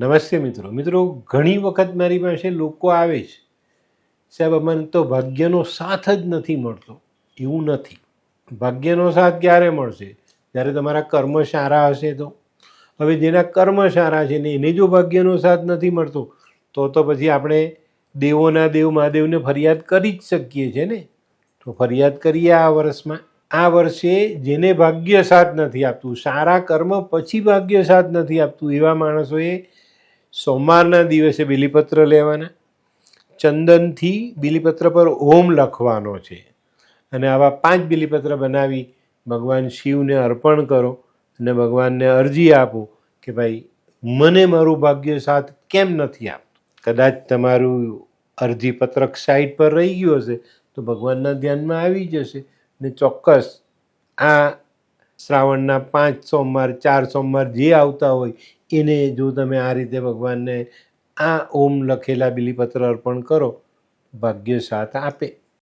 નમસ્તે મિત્રો. મિત્રો, ઘણી વખત મારી પાસે લોકો આવે છે. સાહેબ, અમને તો ભાગ્યનો સાથ જ નથી મળતો. એવું નથી. ભાગ્યનો સાથ ક્યારે મળશે? જ્યારે તમારા કર્મ સારા હશે તો. હવે જેના કર્મ સારા છે ને એને જો ભાગ્યનો સાથ નથી મળતો, તો તો પછી આપણે દેવોના દેવ, મહાદેવને ફરિયાદ કરી જ શકીએ છીએ ને? તો ફરિયાદ કરીએ આ વર્ષમાં. આ વર્ષે જેને ભાગ્ય સાથ નથી આપતું, સારા કર્મ પછી ભાગ્ય સાથ નથી આપતું એવા માણસોએ સોમવારના દિવસે બિલીપત્ર લેવાના. ચંદનથી બિલીપત્ર પર ઓમ લખવાનો છે. અને આવા પાંચ બિલીપત્ર બનાવી ભગવાન શિવને અર્પણ કરો અને ભગવાનને અરજી આપો કે ભાઈ, મને મારું ભાગ્ય સાથ કેમ નથી આપતું? કદાચ તમારું અરજીપત્રક સાઈડ પર રહી ગયું હશે તો ભગવાનના ધ્યાનમાં આવી જશે ને ચોક્કસ આ શ્રાવણના પાંચ સોમવાર, ચાર સોમવાર જે આવતા હોય, એને જો તમે આ રીતે ભગવાનને આ ઓમ લખેલા બિલીપત્ર અર્પણ કરો, ભાગ્ય સાથ આપે.